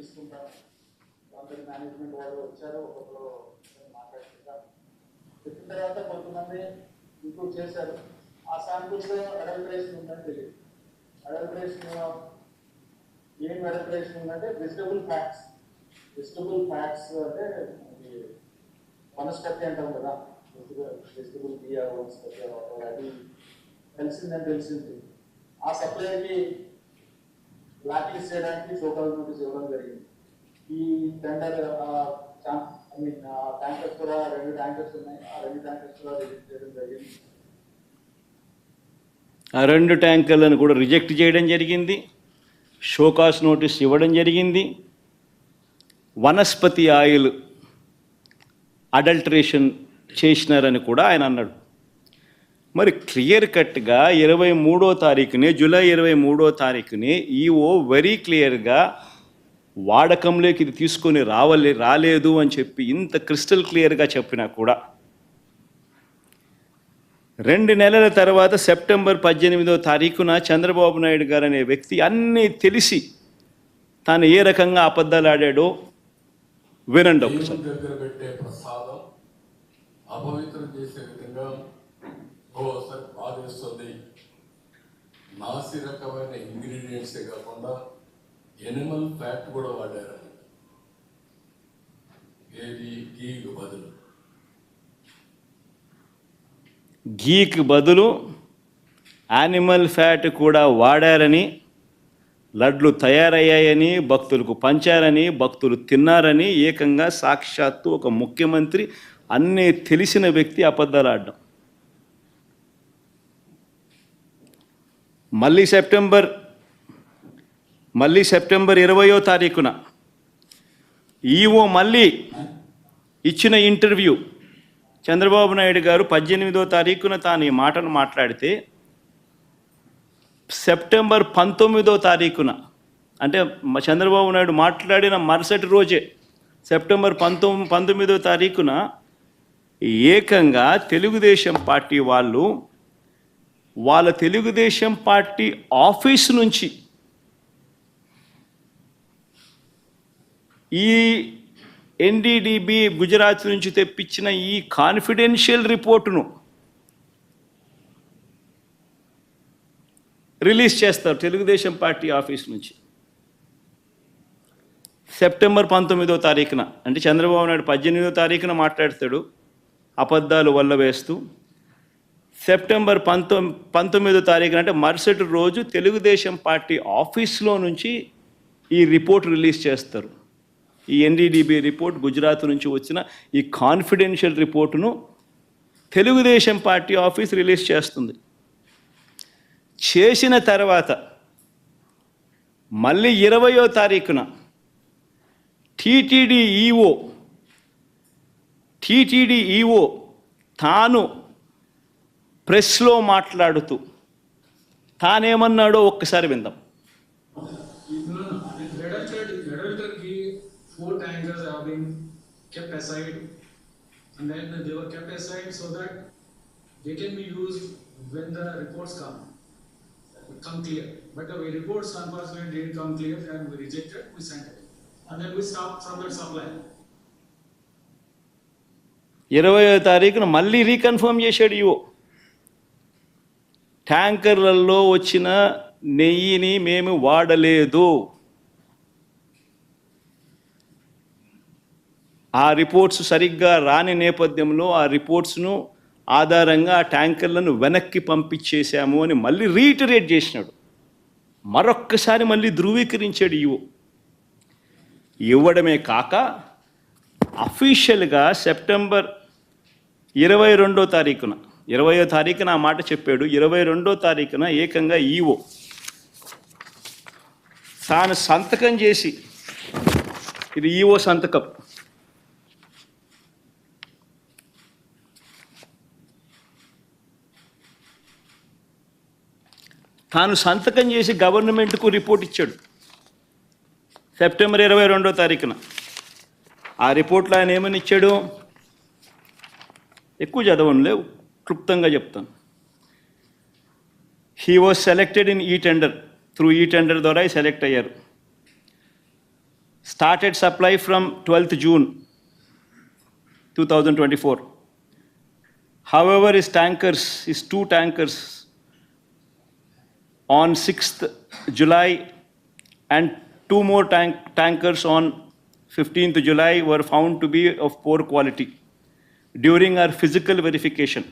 తీసుకుంటాం. అందరి మేనేజ్మెంట్ వాళ్ళు వచ్చారు ఒక్కొక్కరు మాట్లాడుకుంటాం. చెప్పిన తర్వాత కొంతమంది ఇంప్రూవ్ చేశారు. ఆ శాంపుల్స్ అడల్ట్రేషన్ ఉందని తెలియదు. అడల్ట్రేషన్ ఏం అడల్ట్రేషన్ ఉందంటే వెజిటబుల్ ఫ్యాట్స్ వెజిటబుల్ ఫ్యాట్స్ అంటే అది వనస్పతి అంటాం కదా. వెజిటబుల్ బియ్య వనస్పతి తెలిసిందని తెలిసింది. ఆ సప్లైకి బ్లాక్ లిస్ట్ చేయడానికి సోకాల్ నోటీస్ ఇవ్వడం జరిగింది. ఈ టెండర్ ఐ మీన్ ట్యాంకర్స్ కూడా రెండు ట్యాంకర్స్ ఉన్నాయి. ఆ రెండు ట్యాంకర్స్ కూడా రిజెక్ట్ చేయడం జరిగింది. ఆ రెండు ట్యాంకర్లను కూడా రిజెక్ట్ చేయడం జరిగింది. షోకాస్ నోటీస్ ఇవ్వడం జరిగింది. వనస్పతి ఆయిల్ అడల్టరేషన్ చేసినారని కూడా ఆయన అన్నాడు. మరి క్లియర్ కట్గా ఇరవై మూడో తారీఖుని జూలై ఇరవై మూడో తారీఖుని ఈఓ వెరీ క్లియర్గా వాడకంలోకి ఇది తీసుకొని రావలే రాలేదు అని చెప్పి ఇంత క్రిస్టల్ క్లియర్గా చెప్పినా కూడా. రెండు నెలల తర్వాత సెప్టెంబర్ పద్దెనిమిదో తారీఖున చంద్రబాబు నాయుడు గారు అనే వ్యక్తి అన్నీ తెలిసి తాను ఏ రకంగా అబద్ధాలు ఆడాడో వినండి ఒకసారి. దేవుని బాధిస్తుంది నాసి రకమైన ఇంగ్రీడియంట్సే కాకుండా ఎనిమల్ ఫ్యాట్ కూడా వాడారు ఏది? గీకు బదులు. గీకి బదులు యానిమల్ ఫ్యాట్ కూడా వాడారని లడ్లు తయారయ్యాయని భక్తులకు పంచారని భక్తులు తిన్నారని ఏకంగా సాక్షాత్తు ఒక ముఖ్యమంత్రి అన్నీ తెలిసిన వ్యక్తి అబద్ధాలు ఆడడం. మళ్ళీ సెప్టెంబర్ మళ్ళీ సెప్టెంబర్ ఇరవయో తారీఖున ఈఓ మళ్ళీ ఇచ్చిన ఇంటర్వ్యూ. చంద్రబాబు నాయుడు గారు పద్దెనిమిదో తారీఖున తాను ఈ మాటను మాట్లాడితే సెప్టెంబర్ పంతొమ్మిదో తారీఖున అంటే చంద్రబాబు నాయుడు మాట్లాడిన మరుసటి రోజే సెప్టెంబర్ పంతొమ్మిది పంతొమ్మిదో తారీఖున ఏకంగా తెలుగుదేశం పార్టీ వాళ్ళు వాళ్ళ తెలుగుదేశం పార్టీ ఆఫీస్ నుంచి ఈ ఎన్డీడీబీ గుజరాత్ నుంచి తెప్పించిన ఈ కాన్ఫిడెన్షియల్ రిపోర్టును రిలీజ్ చేస్తారు తెలుగుదేశం పార్టీ ఆఫీస్ నుంచి. సెప్టెంబర్ పంతొమ్మిదో తారీఖున అంటే చంద్రబాబు నాయుడు పద్దెనిమిదో తారీఖున మాట్లాడతాడు అబద్ధాలు వల్ల వేస్తూ సెప్టెంబర్ పంతొమ్ పంతొమ్మిదో తారీఖున అంటే మరుసటి రోజు తెలుగుదేశం పార్టీ ఆఫీస్లో నుంచి ఈ రిపోర్ట్ రిలీజ్ చేస్తారు. ఈ ఎన్డీడీబీ రిపోర్ట్ గుజరాత్ నుంచి వచ్చిన ఈ కాన్ఫిడెన్షియల్ రిపోర్టును తెలుగుదేశం పార్టీ ఆఫీస్ రిలీజ్ చేస్తుంది. చేసిన తర్వాత మళ్ళీ ఇరవయో తారీఖున టీటీడీ ఈఓ టీటీడీ ఈఓ తాను ప్రెస్లో మాట్లాడుతూ తానేమన్నాడో ఒక్కసారి విందాం. ఇరవై తారీఖున మళ్ళీ రీకన్ఫర్మ్ చేశాడు ఇవో ట్యాంకర్లలో వచ్చిన నెయ్యిని మేము వాడలేదు. ఆ రిపోర్ట్స్ సరిగ్గా రాని నేపథ్యంలో ఆ రిపోర్ట్స్ను ఆధారంగా ఆ ట్యాంకర్లను వెనక్కి పంపించేశాము అని మళ్ళీ రీటరేట్ చేసినాడు. మరొక్కసారి మళ్ళీ ధృవీకరించాడు ఇవో ఇవ్వడమే కాక అఫీషియల్గా సెప్టెంబర్ ఇరవై రెండో తారీఖున ఇరవయో తారీఖున ఆ మాట చెప్పాడు. ఇరవై రెండో తారీఖున ఏకంగా ఈవో తాను సంతకం చేసి ఇది ఈవో సంతకం. తాను సంతకం చేసి గవర్నమెంట్కు రిపోర్ట్ ఇచ్చాడు. సెప్టెంబర్ ఇరవై రెండో తారీఖున. ఆ రిపోర్ట్లో ఆయన ఏమని ఇచ్చాడు? ఎక్కువ చదవనులే క్లుప్తంగా చెప్తాను he was selected in e tender through e tender ద్వారా సెలెక్ట్ అయ్యారు started supply from twelfth June two thousand twenty four however is tankers is two tankers on 6th July and two more tank, tankers on 15th July were found to be of poor quality during our physical verification.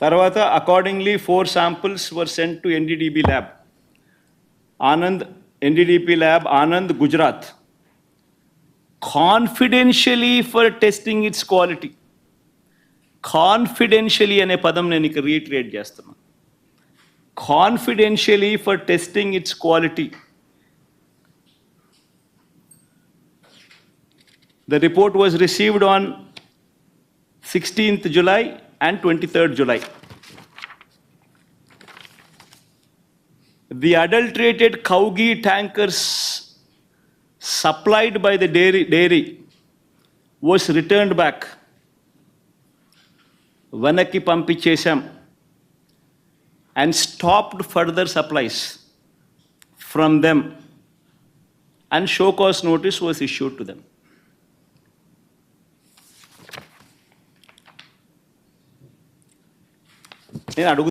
తర్వాత accordingly four samples were sent to NDDB lab Anand NDDB lab Anand Gujarat confidentially for testing its quality confidentially అనే పదం నేను ఇక retreat చేస్తున్నాను confidentially for testing its quality. The report was received on 16th July and 23rd July. The adulterated cow ghee tankers supplied by the dairy, dairy was returned back. వెనక్కి పంపించేశాం and stopped further supplies from them and show cause notice was issued to them. నేను అడుగు